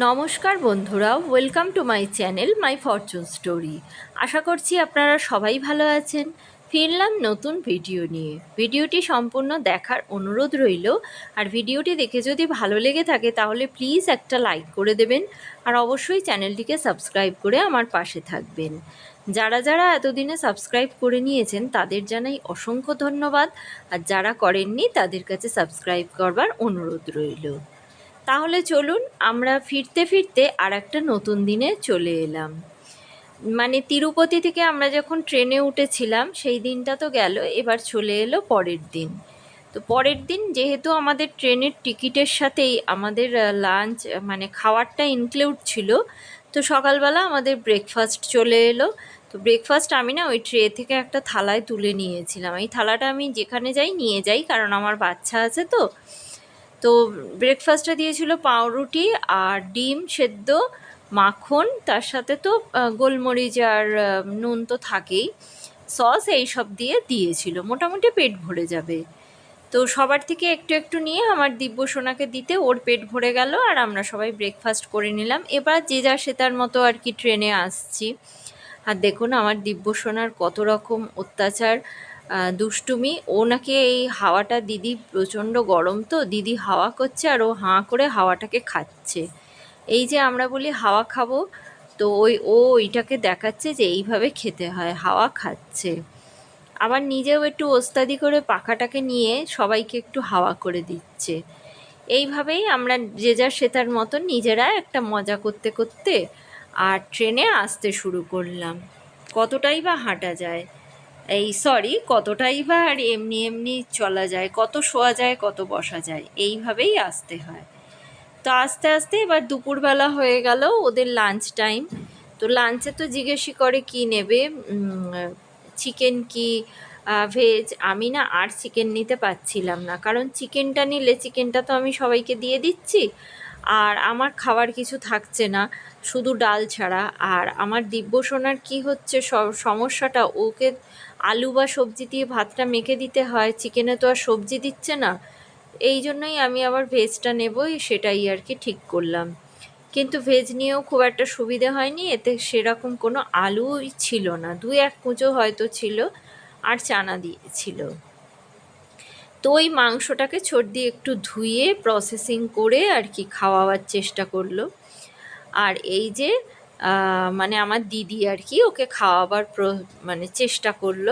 নমস্কার বন্ধুরা welcome to my channel my fortune story আশা করছি আপনারা সবাই ভালো আছেন। ফিরলাম নতুন ভিডিও নিয়ে। ভিডিওটি সম্পূর্ণ দেখার অনুরোধ রইল। আর ভিডিওটি দেখে যদি ভালো লেগে থাকে, তাহলে প্লিজ একটা লাইক করে দেবেন। আর অবশ্যই চ্যানেলটিকে সাবস্ক্রাইব করে আমার পাশে থাকবেন। যারা যারা এতদিনে সাবস্ক্রাইব করে নিয়েছেন, তাদের জানাই অসংখ্য ধন্যবাদ। আর যারা করেননি, তাদের কাছে সাবস্ক্রাইব করবার অনুরোধ রইল। তাহলে চলুন আমরা ফিরতে ফিরতে আর একটা নতুন দিনে চলে এলাম। মানে তিরুপতি থেকে আমরা যখন ট্রেনে উঠেছিলাম, সেই দিনটা তো গেল, এবার চলে এলো পরের দিন। তো পরের দিন যেহেতু আমাদের ট্রেনের টিকিটের সাথেই আমাদের লাঞ্চ মানে খাওয়ারটা ইনক্লুড ছিল, তো সকালবেলা আমাদের ব্রেকফাস্ট চলে এলো। তো ব্রেকফাস্ট আমি না ওই ট্রে থেকে একটা থালায় তুলে নিয়েছিলাম। এই থালাটা আমি যেখানে যাই নিয়ে যাই, কারণ আমার বাচ্চা আছে তো। তো ব্রেকফাস্টে দিয়েছিল পাউরুটি আর ডিম সেদ্ধ, মাখন, তার সাথে তো গোলমরিচ আর নুন তো থাকেই। সস এই সব দিয়ে দিয়েছিল, মোটামুটি পেট ভরে যাবে। তো সবার থেকে একটু একটু নিয়ে আমার দিব্য সোনাকে দিতে ওর পেট ভরে গেল আর আমরা সবাই ব্রেকফাস্ট করে নিলাম। এবার যে যা সে তার মতো আর কি ট্রেনে আসছি। আর দেখুন আমার দিব্য সোনার কত রকম অত্যাচার। দুষ্টুমি। ও নাকি এই হাওয়াটা দিদি প্রচণ্ড গরম তো, দিদি হাওয়া করছে আর ও হাঁ করে হাওয়াটাকে খাচ্ছে। এই যে আমরা বলি হাওয়া খাব, তো ওই, ও ওইটাকে দেখাচ্ছে যে এইভাবে খেতে হয়, হাওয়া খাচ্ছে। আবার নিজেও একটু ওস্তাদি করে পাখাটাকে নিয়ে সবাইকে একটু হাওয়া করে দিচ্ছে। এইভাবেই আমরা যে যার সে তার মতন নিজেরা একটা মজা করতে করতে আর ট্রেনে আসতে শুরু করলাম। কতটাই বা হাঁটা যায়। এই সরি কতটাই বা আর এমনি এমনি চলা যায়, কত শোয়া যায়, কত বসা যায়, এইভাবেই আসতে হয়। তো আস্তে আস্তে এবার দুপুরবেলা হয়ে গেল ওদের লাঞ্চ টাইম তো লাঞ্চে তো জিজ্ঞেসই করে কি নেবে? চিকেন কি ভেজ আমি না আর চিকেন নিতে পারছিলাম না। কারণ চিকেনটা নিলে চিকেনটা তো আমি সবাইকে দিয়ে দিচ্ছি। আর আমার খাবার কিছু থাকছে না, শুধু ডাল ছাড়া। আর আমার দিব্য সোনার কী হচ্ছে সমস্যাটা? ওকে আলু বা সবজি দিয়ে ভাতটা মেখে দিতে হয়, চিকেনে তো আর সবজি দিচ্ছে না। এই জন্যই আমি আবার ভেজটা নেবই, সেটাই আর কি ঠিক করলাম। কিন্তু ভেজ নিয়েও খুব একটা সুবিধে হয়নি, এতে সেরকম কোনো আলুই ছিল না। দু এক কুঁচো হয়তো ছিল, আর চানা দিয়েছিল। তো ওই মাংসটাকে দিয়ে একটু ধুয়ে প্রসেসিং করে আর কি খাওয়াবার চেষ্টা করল। আর এই যে মানে আমার দিদি আর কি ওকে খাওয়াবার প্র- মানে চেষ্টা করল।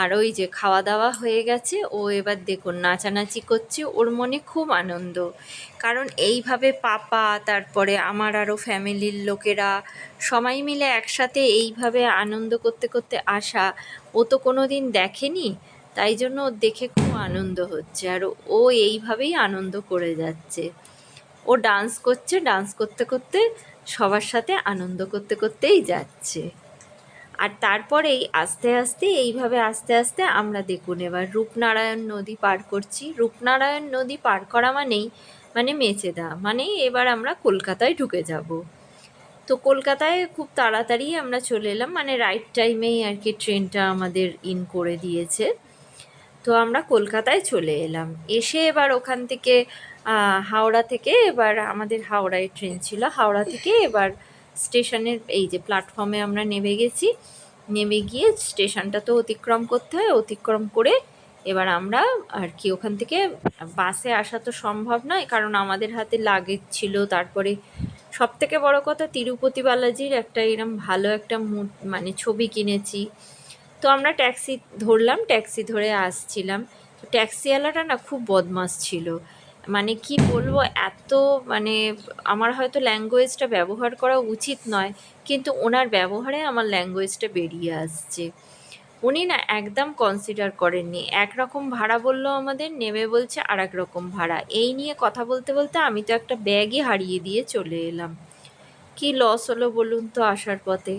আর ওই যে খাওয়া দাওয়া হয়ে গেছে, ও এবার দেখুন নাচানাচি করছে, ওর মনে খুব আনন্দ। কারণ এইভাবে পাপা, তারপরে আমার আরও ফ্যামিলির লোকেরা সবাই মিলে একসাথে এইভাবে আনন্দ করতে করতে আসা, ও তো কোনো দিন দেখেনি। তাই জন্য ওর দেখে খুব আনন্দ হচ্ছে আর ও এইভাবেই আনন্দ করে যাচ্ছে। ও ডান্স করছে ডান্স করতে করতে সবার সাথে আনন্দ করতে করতেই যাচ্ছে। আর তারপরেই আস্তে আস্তে, এইভাবে আস্তে আস্তে আমরা দেখুন এবার রূপনারায়ণ নদী পার করছি। রূপনারায়ণ নদী পার করা মানেই মানে মেচেদা মানে এবার আমরা কলকাতায় ঢুকে যাব। তো কলকাতায় খুব তাড়াতাড়ি আমরা চলে এলাম মানে রাইট টাইমেই আর কি ট্রেনটা আমাদের ইন করে দিয়েছে। তো আমরা কলকাতায় চলে এলাম। এসে এবার ওখান থেকে হাওড়া থেকে এবার আমাদের হাওড়ায় ট্রেন ছিল। হাওড়া থেকে এবার স্টেশনের এই যে প্ল্যাটফর্মে আমরা নেমে গেছি। নেমে গিয়ে স্টেশনটা তো অতিক্রম করতে হয়। অতিক্রম করে এবার আমরা আর কি ওখান থেকে বাসে আসা তো সম্ভব নয়, কারণ আমাদের হাতে লাগেজ ছিল। তারপরে সব থেকে বড় কথা তিরুপতি বালাজির একটা এরম ভালো একটা মানে ছবি কিনেছি। তো আমরা ট্যাক্সি ধরলাম, ট্যাক্সি ধরে আসছিলাম। ট্যাক্সিওয়ালাটা না খুব বদমাস ছিল। মানে কি বলব, এত মানে আমার হয়তো ল্যাঙ্গুয়েজটা ব্যবহার করা উচিত নয়, কিন্তু ওনার ব্যবহারে আমার ল্যাঙ্গুয়েজটা বেরিয়ে আসছে। উনি না একদম কনসিডার করেননি। একরকম ভাড়া বলল আমাদের, নেমে বলছে আর রকম ভাড়া। এই নিয়ে কথা বলতে বলতে আমি তো একটা ব্যাগই হারিয়ে দিয়ে চলে এলাম। কি লস হলো বলুন তো আসার পথে।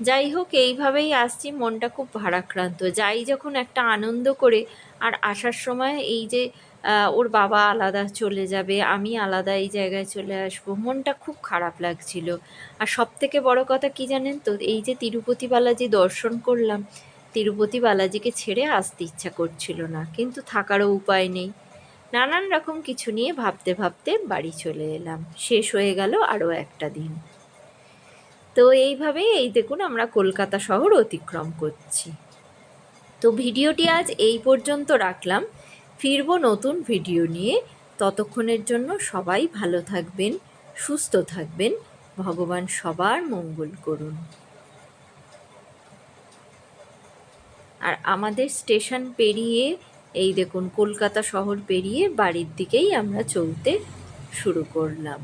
যাই হোক, এইভাবেই আসছি, মনটা খুব ভারাক্রান্ত। যাই যখন একটা আনন্দ করে, আর আসার সময় এই যে ওর বাবা আলাদা চলে যাবে, আমি আলাদা এই জায়গায় চলে আসব, মনটা খুব খারাপ লাগছিল। আর সব থেকে বড় কথা কি জানেন তো, এই যে তিরুপতি বালাজি দর্শন করলাম, তিরুপতি বালাজিকে ছেড়ে আসতে ইচ্ছা করছিল না, কিন্তু থাকারও উপায় নেই। নানান রকম কিছু নিয়ে ভাবতে ভাবতে বাড়ি চলে এলাম। শেষ হয়ে গেল আরও একটা দিন। তো এইভাবেই এই দেখুন আমরা কলকাতা শহর অতিক্রম করছি। তো ভিডিওটি আজ এই পর্যন্ত রাখলাম। ফিরবো নতুন ভিডিও নিয়ে। ততক্ষণের জন্য সবাই ভালো থাকবেন, সুস্থ থাকবেন। ভগবান সবার মঙ্গল করুন। আর আমাদের স্টেশন পেরিয়ে, এই দেখুন কলকাতা শহর পেরিয়ে বাড়ির দিকেই আমরা চলতে শুরু করলাম।